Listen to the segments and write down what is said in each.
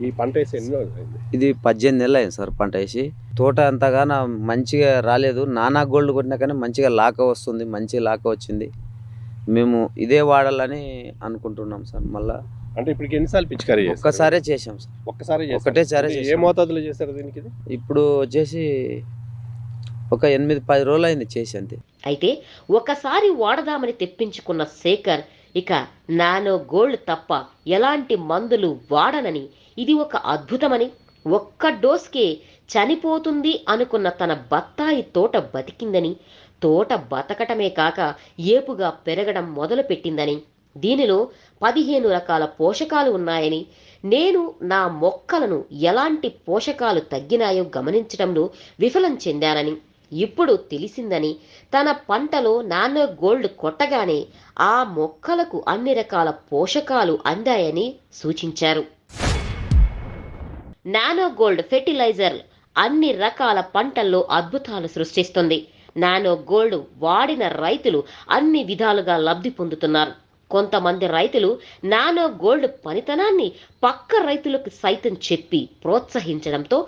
ఈ పంట వేసి ఎన్ని రోజులు అయింది ఇది పద్దెనిమిది నెలలు అయింది సార్ పంట వేసి తోట అంతగానో మంచిగా రాలేదు నానా గోల్డ్ కొట్టినా కానీ మంచిగా లాక వస్తుంది మంచి లాక వచ్చింది మేము ఇదే వాడాలని అనుకుంటున్నాం సార్ మళ్ళా అంటే ఇప్పటికి ఎన్నిసార్లు పిచికారీ? ఒక్కసారే చేసాం సార్ ఒక్కసారి. ఒకటేసారి అంటే ఏ చేసాం. మోతాదులో చేస్తారు దీనికి ఇది? ఇప్పుడు వచ్చేసి ఒక ఎనిమిది పది రోజులు అయింది చేసి అంతే అయితే ఒకసారి వాడదామని తెప్పించుకున్న శేఖర్ ఇక నానో గోల్డ్ తప్ప ఎలాంటి మందులు వాడనని? ఇది ఒక అద్భుతమని. ఒక్క డోస్కే చనిపోతుంది అనుకున్న తన బత్తాయి తోట బతికిందని. తోట బతకటమే కాక ఏపుగా పెరగడం మొదలుపెట్టిందని. దీనిలో పదిహేను రకాల పోషకాలు ఉన్నాయని. నేను నా మొక్కలను ఎలాంటి పోషకాలు తగ్గినాయో గమనించడంలో విఫలం చెందానని. ఇప్పుడు తెలిసిందని తన పంటలో నానో గోల్డ్ కొట్టగానే ఆ మొక్కలకు అన్ని రకాల పోషకాలు అందాయని సూచించారు. నానో గోల్డ్ ఫెర్టిలైజర్ అన్ని రకాల పంటల్లో అద్భుతాలు సృష్టిస్తుంది. నానో గోల్డ్ వాడిన రైతులు అన్ని విధాలుగా లబ్ధి పొందుతున్నారు. కొంతమంది రైతులు నానో గోల్డ్ పనితనాన్ని పక్క రైతులకు సైతం చెప్పి ప్రోత్సహించడంతో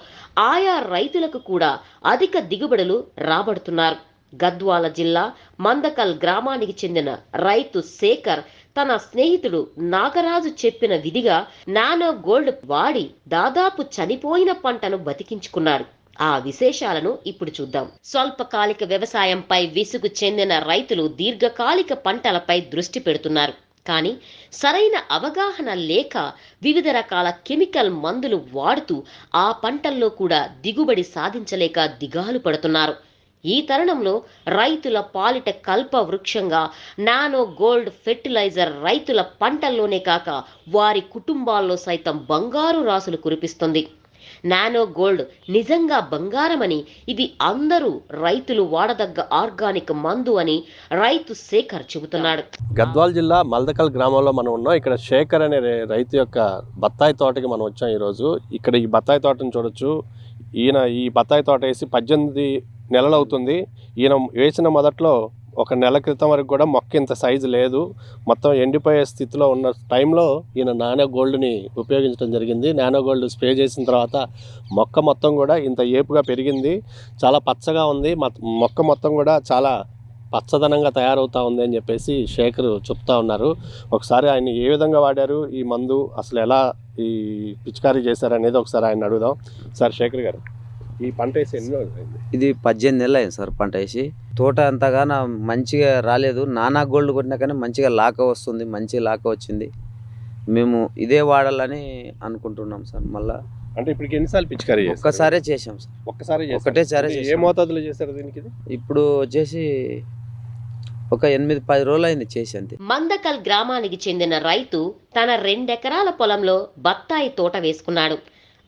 ఆయా రైతులకు కూడా అధిక దిగుబడులు రాబడుతున్నారు. గద్వాల జిల్లా మందకల్ గ్రామానికి చెందిన రైతు శేఖర్ తన స్నేహితుడు నాగరాజు చెప్పిన విధిగా నానో గోల్డ్ వాడి దాదాపు చనిపోయిన పంటను బతికించుకున్నారు ఆ విశేషాలను ఇప్పుడు చూద్దాం. స్వల్పకాలిక వ్యవసాయంపై విసుగు చెందిన రైతులు దీర్ఘకాలిక పంటలపై దృష్టి పెడుతున్నారు. కానీ సరైన అవగాహన లేక వివిధ రకాల కెమికల్ మందులు వాడుతూ ఆ పంటల్లో కూడా దిగుబడి సాధించలేక దిగాలు పడుతున్నారు. ఈ తరుణంలో రైతుల పాలిట కల్ప వృక్షంగా నానో గోల్డ్ ఫెర్టిలైజర్ రైతుల పంటల్లోనే కాక వారి కుటుంబాల్లో సైతం బంగారు రాసులు కురిపిస్తుంది. నానో గోల్డ్ నిజంగా బంగారమని ఇది అందరూ రైతులు వాడదగ్గ ఆర్గానిక్ మందు అని రైతు శేఖర్ చెబుతున్నాడు. గద్వాల్ జిల్లా మల్దకల్ గ్రామంలో మనం ఉన్నాం. ఇక్కడ శేఖర్ అనే రైతు యొక్క బత్తాయి తోటకి మనం వచ్చాం ఈరోజు. ఇక్కడ ఈ బత్తాయి తోటను చూడొచ్చు. ఈయన ఈ బత్తాయి తోట వేసి పద్దెనిమిది నెలలు అవుతుంది. ఈయన వేసిన మొదట్లో ఒక నెల క్రితం వరకు కూడా మొక్క ఇంత సైజు లేదు. మొత్తం ఎండిపోయే స్థితిలో ఉన్న టైంలో ఈయన నానో గోల్డ్ని ఉపయోగించడం జరిగింది. నానో గోల్డ్ స్ప్రే చేసిన తర్వాత మొక్క మొత్తం కూడా ఇంత ఏపుగా పెరిగింది. చాలా పచ్చగా ఉంది. మొక్క మొత్తం కూడా చాలా పచ్చదనంగా తయారవుతా ఉంది అని చెప్పేసి శేఖర్ చెప్తా ఉన్నారు. ఒకసారి ఆయన ఏ విధంగా వాడారు? ఈ మందు అసలు ఎలా ఈ పిచికారీ చేశారు అనేది ఒకసారి ఆయన అడుగుదాం. సార్ శేఖర్ గారు ఈ పంట వేసి ఎన్ని రోజులు ఇది పద్దెనిమిది నెలలు అయింది సార్ పంట వేసి. తోట అంతగానో మంచిగా రాలేదు నానా గోల్డ్ కొట్టినా కానీ మంచిగా లాక వస్తుంది మంచి లాక వచ్చింది మేము ఇదే వాడాలని అనుకుంటున్నాం సార్ మళ్ళా అంటే ఇప్పటికి ఎన్నిసార్లు పిచికారీ చేశారు? ఒక్కసారే చేసాం సార్ ఒక్కసారి చేశారు. ఒకటేసారి అంటే ఏ. మోతాదులో చేశారు దీనికి? ఇప్పుడు వచ్చేసి ఒక ఎనిమిది పది రోజులు అయింది చేసి అంతే మందకల్ గ్రామానికి చెందిన రైతు తన రెండెకరాల పొలంలో బత్తాయి తోట వేసుకున్నాడు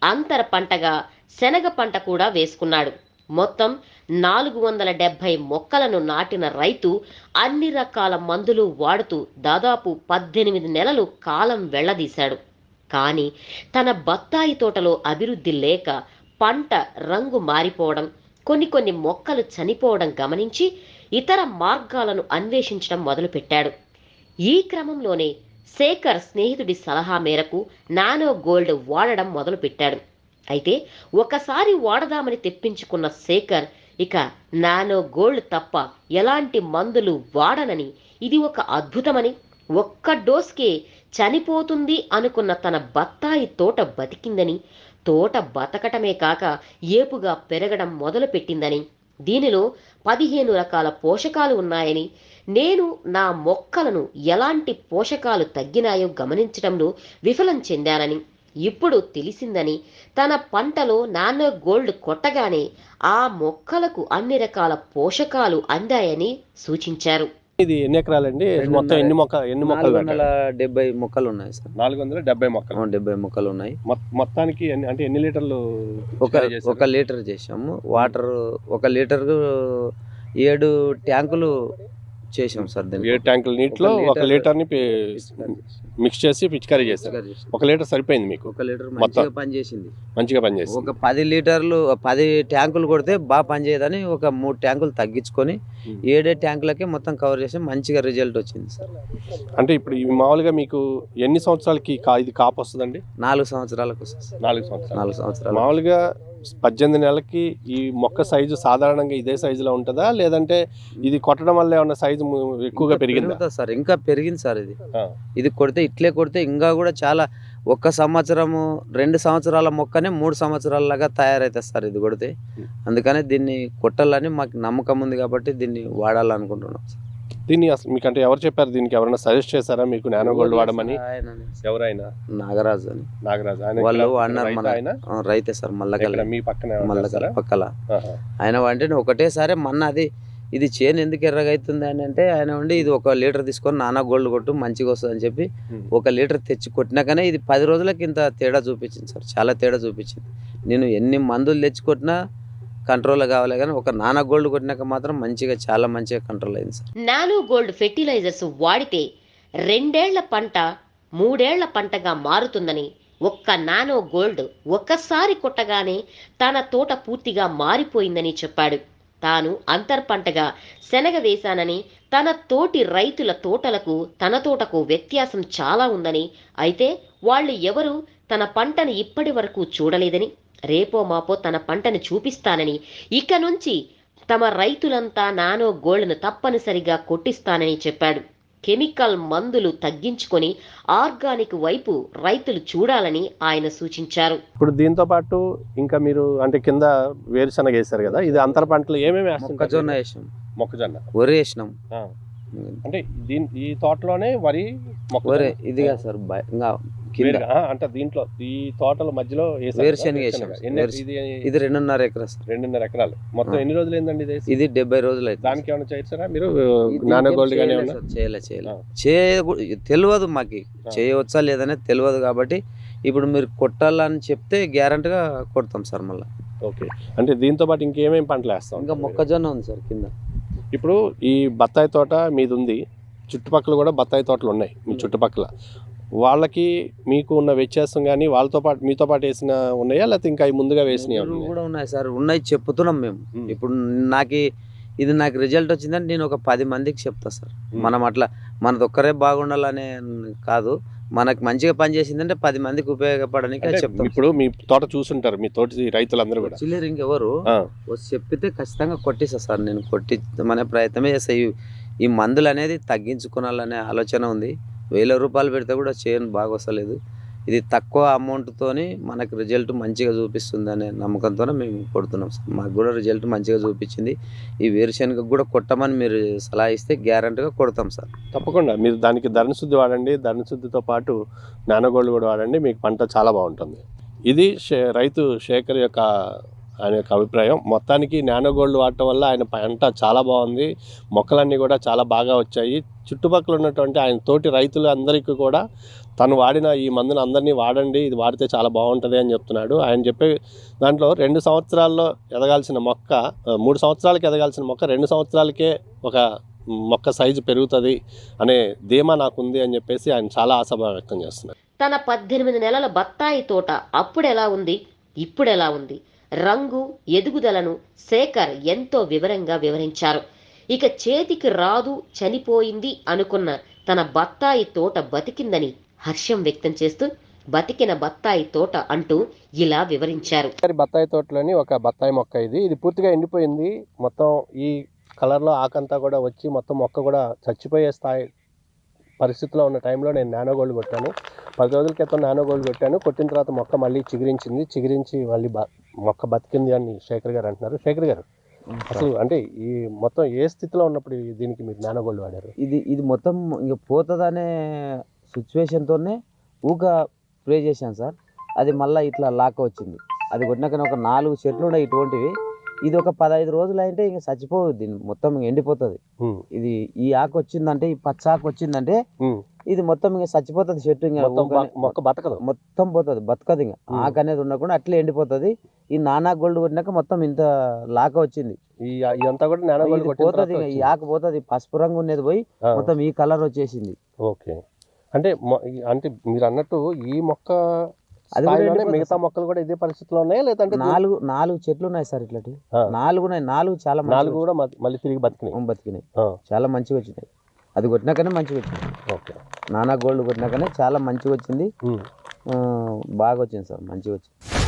అంతర పంటగా శనగ పంట కూడా వేసుకున్నాడు మొత్తం నాలుగు వందల డెబ్బై మొక్కలను నాటిన రైతు అన్ని రకాల మందులు వాడుతూ దాదాపు పద్దెనిమిది నెలలు కాలం వెళ్ళదీశాడు. కానీ తన బత్తాయి తోటలో అభివృద్ధి లేక పంట రంగు మారిపోవడం కొన్ని కొన్ని మొక్కలు చనిపోవడం గమనించి ఇతర మార్గాలను అన్వేషించడం మొదలుపెట్టాడు. ఈ క్రమంలోనే శేఖర్ స్నేహితుడి సలహా మేరకు నానో గోల్డ్ వాడడం మొదలుపెట్టాడు. అయితే ఒకసారి వాడదామని తెప్పించుకున్న శేఖర్ ఇక నానో గోల్డ్ తప్ప ఎలాంటి మందులు వాడనని ఇది ఒక అద్భుతమని ఒక్క డోస్కే చనిపోతుంది అనుకున్న తన బత్తాయి తోట బతికిందని తోట బతకటమే కాక ఏపుగా పెరగడం మొదలుపెట్టిందని దీనిలో పదిహేను రకాల పోషకాలు ఉన్నాయని నేను నా మొక్కలను ఎలాంటి పోషకాలు తగ్గినాయో గమనించడంలో విఫలం చెందానని. ఇప్పుడు తెలిసిందని తన పంటలో నానో గోల్డ్ కొట్టగానే ఆ మొక్కలకు అన్ని రకాల పోషకాలు అందాయని సూచించారు. ఇది ఎన్ని ఎకరాలండి? మొత్తం ఎన్ని మొక్క ఎన్ని మొక్కలు నాలుగు వందల? డెబ్బై మొక్కలు ఉన్నాయి సార్. నాలుగు వందల డెబ్బై మొక్కలు. డెబ్బై మొక్కలు ఉన్నాయి మొత్తానికి అంటే ఎన్ని లీటర్లు ఒక? ఒక లీటర్ చేసాము వాటర్ ఒక లీటర్ ఏడు ట్యాంకులు చేసాం సార్ ఏడు ట్యాంకుల నీటిలో ఒక ఒక లీటర్ లీటర్ని మిక్స్ చేసి. పిచికారీ చేశారు. ఒక లీటర్ సరిపోయింది మీకు? ఒక లీటర్. మంచిగా పనిచేసింది మంచిగా పనిచేసింది ఒక పది లీటర్లు పది ట్యాంకులు కొడితే బాగా పనిచేయదని ఒక మూడు ట్యాంకులు తగ్గించుకొని. ఏడే ట్యాంకులకే మొత్తం కవర్ చేసి మంచిగా రిజల్ట్ వచ్చింది సార్. అంటే ఇప్పుడు మామూలుగా మీకు ఎన్ని సంవత్సరాలకి ఇది కాపు వస్తుందండి? నాలుగు సంవత్సరాలకు. నాలుగు సంవత్సరాలు. నాలుగు సంవత్సరాలు మామూలుగా పద్దెనిమిది నెలలకి ఈ మొక్క సైజు సాధారణంగా ఇదే సైజులో ఉంటుందా లేదంటే ఇది కొట్టడం వల్ల ఏమన్నా సైజు ఎక్కువగా పెరిగిందా సార్ ఇంకా పెరిగింది సార్ ఇది. ఇది కొడితే ఇట్లే కొడితే ఇంకా కూడా చాలా ఒక్క సంవత్సరము రెండు సంవత్సరాల మొక్కనే మూడు సంవత్సరాల లాగా తయారవుతుంది సార్ ఇది కొడితే. అందుకనే దీన్ని కొట్టాలని మాకు నమ్మకం ఉంది కాబట్టి దీన్ని వాడాలనుకుంటున్నాం సార్. దీన్ని అసలు మీకు అంటే ఎవరు చెప్పారు? దీనికి ఎవరైనా సజెస్ట్ చేశారా? మీకు నానో గోల్డ్ వాడమని. ఎవరైనా? నాగరాజు అని. నాగరాజు. ఆయన వాళ్ళు అన్నారు మన ఆయన? రైతే సార్ మల్లకల్. మీ పక్కన మల్లకల్ పక్కల. ఆయన అంటే ఒకటేసారి మొన్న అది ఇది చేను ఎందుకు ఎర్రగా అవుతుంది అని అంటే ఆయన ఉండి ఇది ఒక లీటర్ తీసుకొని నానా గోల్డ్ కొట్టు మంచిగా వస్తుంది అని చెప్పి. ఒక లీటర్ తెచ్చి కొట్టినాకనే ఇది పది రోజులకి ఇంత తేడా చూపించింది సార్. చాలా తేడా చూపించింది. నేను ఎన్ని మందులు తెచ్చి కొట్టినా కంట్రోల్ కావాలి కానీ ఒక నానా గోల్డ్ కొట్టినాక మాత్రం మంచిగా చాలా మంచిగా కంట్రోల్ అయింది సార్. నానో గోల్డ్ ఫెర్టిలైజర్స్ వాడితే రెండేళ్ళ పంట మూడేళ్ళ పంటగా మారుతుందని ఒక్క నానో గోల్డ్ ఒక్కసారి కొట్టగానే తన తోట పూర్తిగా మారిపోయిందని చెప్పాడు. తాను అంతర్ పంటగా శనగ వేశానని తన తోటి రైతుల తోటలకు తన తోటకు వ్యత్యాసం చాలా ఉందని అయితే వాళ్ళు ఎవరు తన పంటను ఇప్పటి వరకు చూడలేదని రేపో మాపో తన పంటను చూపిస్తానని ఇక నుంచి తమ రైతులంతా నానో గోల్డ్ను తప్పనిసరిగా కొట్టిస్తానని చెప్పాడు. కెమికల్ మందులు తగ్గించుకొని ఆర్గానిక్ వైపు రైతులు చూడాలని ఆయన సూచించారు. ఇప్పుడు దీంతో పాటు ఇంకా మీరు అంటే కింద వేరుశనగ వేశారు కదా ఇది అంతర పంటలు ఏమేమి మొక్కజొన్న వేసాం. మొక్కజొన్న. వరి వేసినాం. ఆ. అంటే దీని ఈ తోటలోనే వరి వరి ఇదిగా సార్ ఇంకా అంటే దీంట్లో ఈ తోటల మధ్యలో వేరుశనగ ఇది రెండున్నర ఎకరా సార్. రెండున్నర ఎకరాలు. మొత్తం. ఎన్ని రోజులు ఏందండి ఇది? ఇది డెబ్బై రోజులు అయితే దానికి ఏమైనా చేస్తారా మీరు? నానో గోల్డ్ గానే చేయలే చేయలే. చేయ తెలియదు మాకు. చేయవచ్చా లేదనేది తెలియదు కాబట్టి ఇప్పుడు మీరు కొట్టాలని చెప్తే గ్యారంటీగా కొడతాం సార్ మళ్ళీ. ఓకే. అంటే దీంతో పాటు ఇంకేమేం పంటలు వేస్తాం? ఇంకా మొక్కజొన్న ఉంది సార్ కింద. ఇప్పుడు ఈ బత్తాయి తోట మీది ఉంది చుట్టుపక్కల కూడా బత్తాయి తోటలు ఉన్నాయి మీ చుట్టుపక్కల. వాళ్ళకి మీకు ఉన్న వ్యత్యాసం కానీ వాళ్ళతో పాటు మీతో పాటు వేసిన ఉన్నాయా? లేకపోతే ఇంకా అవి ముందుగా వేసినాయా? కూడా ఉన్నాయి సార్. ఉన్నాయి చెప్తున్నాం మేము. ఇప్పుడు నాకు ఇది నాకు రిజల్ట్ వచ్చిందంటే నేను ఒక పది మందికి చెప్తా సార్. మనం అట్లా మనది ఒక్కరే బాగుండాలనే కాదు. మనకు మంచిగా పని చేసిందంటే పది మందికి ఉపయోగపడడానికి చెప్తాం ఇప్పుడు మీ తోట చూసుంటారు మీ తోటి రైతులందరూ కూడా. చిల్లర ఇంకెవరు? చెప్పితే ఖచ్చితంగా కొట్టిస్తా సార్. నేను కొట్టించమనే ప్రయత్నమే చేస్తా. ఈ- ఈ మందులు అనేది తగ్గించుకోవాలనే ఆలోచన ఉంది. వేల రూపాయలు పెడితే కూడా చైన్ బాగా వస్తలేదు. ఇది తక్కువ అమౌంట్తోని మనకు రిజల్ట్ మంచిగా చూపిస్తుంది అనే నమ్మకంతోనే మేము కొడుతున్నాం సార్. మాకు కూడా రిజల్ట్ మంచిగా చూపించింది. ఈ వేరుశనగకు కూడా కొట్టమని మీరు సలహా ఇస్తే గ్యారంటీగా కొడతాం సార్. తప్పకుండా. మీరు దానికి ధరణశుద్ధి వాడండి. ధరణశుద్ధితో పాటు నానగోళ్ళు కూడా వాడండి. మీకు పంట చాలా బాగుంటుంది. ఇది రైతు శేఖర్ యొక్క ఆయన యొక్క అభిప్రాయం. మొత్తానికి నానోగోల్డ్ వాడటం వల్ల ఆయన పంట చాలా బాగుంది. మొక్కలన్నీ కూడా చాలా బాగా వచ్చాయి. చుట్టుపక్కల ఉన్నటువంటి ఆయన తోటి రైతులు అందరికీ కూడా తను వాడిన ఈ మందును అందరినీ వాడండి ఇది వాడితే చాలా బాగుంటుంది అని చెప్తున్నాడు. ఆయన చెప్పే దాంట్లో రెండు సంవత్సరాల్లో ఎదగాల్సిన మొక్క మూడు సంవత్సరాలకి ఎదగాల్సిన మొక్క రెండు సంవత్సరాలకే ఒక మొక్క సైజు పెరుగుతుంది అనే ధీమా నాకుంది అని చెప్పేసి ఆయన చాలా ఆశాభావం వ్యక్తం చేస్తున్నారు. తన పద్దెనిమిది నెలల బత్తాయి తోట అప్పుడెలా ఉంది? ఇప్పుడెలా ఉంది? రంగు ఎదుగుదలను శేఖర్ ఎంతో వివరంగా వివరించారు. ఇక చేతికి రాదు చనిపోయింది అనుకున్న తన బత్తాయి తోట బతికిందని హర్షం వ్యక్తం చేస్తూ బతికిన బత్తాయి తోట అంటూ ఇలా వివరించారు. బత్తాయి తోటలోని ఒక బత్తాయి మొక్క ఇది. ఇది పూర్తిగా ఎండిపోయింది. మొత్తం ఈ కలర్లో ఆకంతా కూడా వచ్చి మొత్తం మొక్క కూడా చచ్చిపోయే స్థాయి పరిస్థితిలో ఉన్న టైంలో నేను నానో గోల్డ్ కొట్టాను. పది రోజుల క్రితం నానో గోల్డ్ కొట్టాను. కొట్టిన తర్వాత మొక్క మళ్ళీ చిగురించింది. చిగురించి మళ్ళీ బ మొక్క బతికింది అని శేఖర్ గారు అంటున్నారు. శేఖర్ గారు అసలు అంటే ఈ మొత్తం ఏ స్థితిలో ఉన్నప్పుడు దీనికి మీరు నానో గోల్డ్ వాడారు? ఇది ఇది మొత్తం ఇంక పోతుందనే సిచ్యువేషన్తోనే ఊక స్ప్రే చేశాను సార్. అది మళ్ళీ ఇట్లా లాక్ వచ్చింది అది కొట్టినాక ఒక నాలుగు చెట్లు ఉన్నాయి ఇటువంటివి. ఇది ఒక పదహైదు రోజులు అయితే ఇంక చచ్చిపోతుంది మొత్తం ఎండిపోతుంది. ఇది ఈ ఆకు వచ్చిందంటే ఈ పచ్చ ఆకు వచ్చిందంటే. ఇది మొత్తం ఇంక చచ్చిపోతుంది చెట్టు మొక్క బతకదు. మొత్తం పోతుంది బతకదు ఇంకా. ఆకు అనేది ఉండకుండా అట్లే ఎండిపోతుంది. ఈ నానా గోల్డ్ కొట్టినాక మొత్తం ఇంత లాక వచ్చింది. ఈ ఇదంతా కూడా నానో గోల్డ్ పోతుంది ఈ. ఆకు పోతుంది. పసుపు రంగు ఉన్నది పోయి మొత్తం ఈ కలర్ వచ్చేసింది. ఓకే. అంటే అంటే మీరు అన్నట్టు ఈ మొక్క అది కూడా మిగతా మొక్కలు కూడా ఇదే పరిస్థితిలో ఉన్నాయా? లేదంటే నాలుగు నాలుగు చెట్లు ఉన్నాయి సార్ ఇట్లాంటి. నాలుగు ఉన్నాయి. నాలుగు చాలా నాలుగు కూడా మళ్ళీ తిరిగి బతికినాయి. బతికినాయి. చాలా మంచిగా వచ్చినాయి. అది కొట్టినాకనే మంచిగా వచ్చింది ఓకే. నానా గోల్డ్ కొట్టినాకనే చాలా మంచిగా వచ్చింది. బాగా వచ్చింది సార్. మంచిగా వచ్చింది.